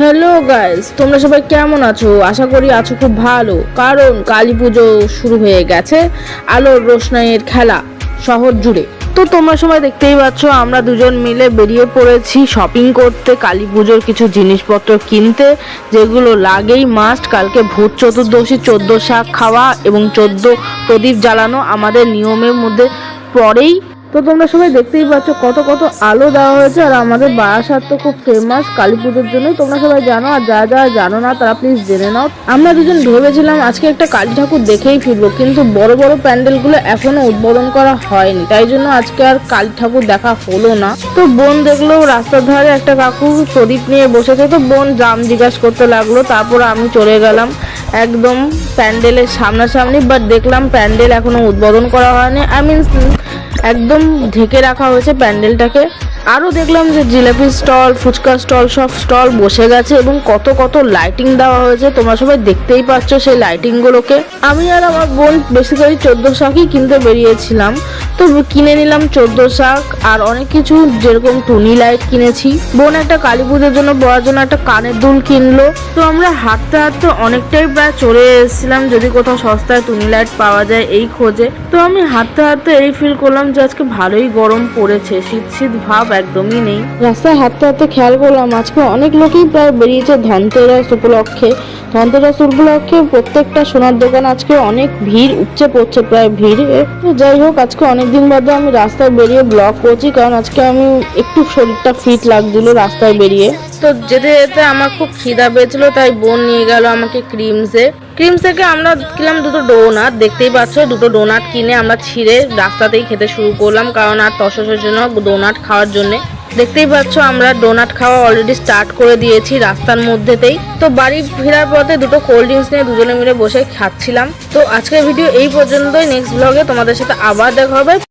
Hello guys তোমরা সবাই কেমন আছো? আশা করি আছো খুব ভালো। কারণ কালী পুজো শুরু হয়ে গেছে, আলোর রোশনাইয়ের খেলা শহর জুড়ে। তো তোমরা সবাই দেখতেই পাচ্ছ, আমরা দুজন মিলে বেরিয়ে পড়েছি শপিং করতে, কালী পুজোর কিছু জিনিসপত্র কিনতে, যেগুলো লাগেই মাস্ট কালকে ভূত চতুর্দশী, চোদ্দ শাক খাওয়া এবং চোদ্দ প্রদীপ জ্বালানো আমাদের নিয়মের মধ্যে পরেই তো তোমরা সবাই দেখতেই পাচ্ছ কত কত আলো দেওয়া হয়েছে, আর আমাদের বারাসাত তো খুব ফেমাস কালী পুজোর জন্যই তোমরা সবাই জানো, আর যা যা জানো না তারা প্লিজ জেনে নাও। আমরা দুজন ভেবেছিলাম আজকে একটা কালী ঠাকুর দেখেই ফিরবো, কিন্তু বড় বড় প্যান্ডেলগুলো এখনও উদ্বোধন করা হয়নি, তাই জন্য আজকে আর কালী ঠাকুর দেখা হলো না। তো বোন দেখল রাস্তার ধারে একটা কাকু প্রদীপ নিয়ে বসেছে, তো বোন দাম জিজ্ঞাসা করতে লাগল, তারপর আমি চলে গেলাম একদম প্যান্ডেলের সামনাসামনি বাট দেখলাম প্যান্ডেল এখনও উদ্বোধন করা হয়নি আই মিন একদম ঢেকে রাখা হয়েছে প্যান্ডেলটাকে। আরও দেখলাম যে জিলাপি স্টল, ফুচকা স্টল, সব স্টল বসে গেছে এবং কত কত লাইটিং দেওয়া হয়েছে। তোমরা সবাই দেখতেই পাচ্ছ সেই লাইটিংগুলোকে আমি আর আমার বোন বেসিক্যালি চোদ্দ শাকই কিনতে বেরিয়েছিলাম। তো কিনে নিলাম চোদ্দ শাক আর অনেক কিছু, যেরকম টুনি লাইট কিনেছি। বোন একটা কালী পুজোর জন্য পড়ার জন্য একটা কানের দুল কিনলো। তো আমরা হাঁটতে হাঁটতে অনেকটাই প্রায় চলে এসেছিলাম, যদি কোথাও সস্তায় টুনি লাইট পাওয়া যায় এই খোঁজে। তো আমি হাঁটতে হাঁটতে এই ফিল করলাম যে আজকে ভালোই গরম পড়েছে, শীত শীত ভাব একদমই নেই। রাস্তায় হাঁটতে হাঁটতে খেয়াল করলাম আজকে অনেক লোকেই প্রায় বেরিয়েছে ধনতেরাস উপলক্ষে। ধনতেরাস উপলক্ষে প্রত্যেকটা সোনার দোকান আজকে অনেক ভিড় উপচে পড়ছে প্রায় ভিড়। তো যাই হোক আজকে অনেকদিন বাদে আমি রাস্তায় বেরিয়ে ব্লগ করছি কারণ আজকে আমি একটু শরীরটা ফিট লাগছিল রাস্তায় বেরিয়ে। তো যেতে যেতে আমার খুব খিদা পেয়েছিল তাই বোন নিয়ে গেল আমাকে ক্রিমসে ক্রিমস থেকে আমরা কিনলাম দুটো ডোনাট, দেখতেই পাচ্ছ, দুটো ডোনাট কিনে আমরা ছিঁড়ে রাস্তাতেই খেতে শুরু করলাম, কারণ আর তসসের জন্য ডোনাট খাওয়ার জন্য। দেখতেই পাচ্ছ, আমরা ডোনাট খাওয়া অলরেডি স্টার্ট করে দিয়েছি রাস্তার মধ্যেতেই। তো বাড়ি ফেরার পথে দুটো কোল্ড ড্রিঙ্কস নিয়ে দুজনে মিলে বসে খাচ্ছিলাম। তো আজকের ভিডিও এই পর্যন্তই নেক্সট ব্লগে তোমাদের সাথে আবার দেখা হবে।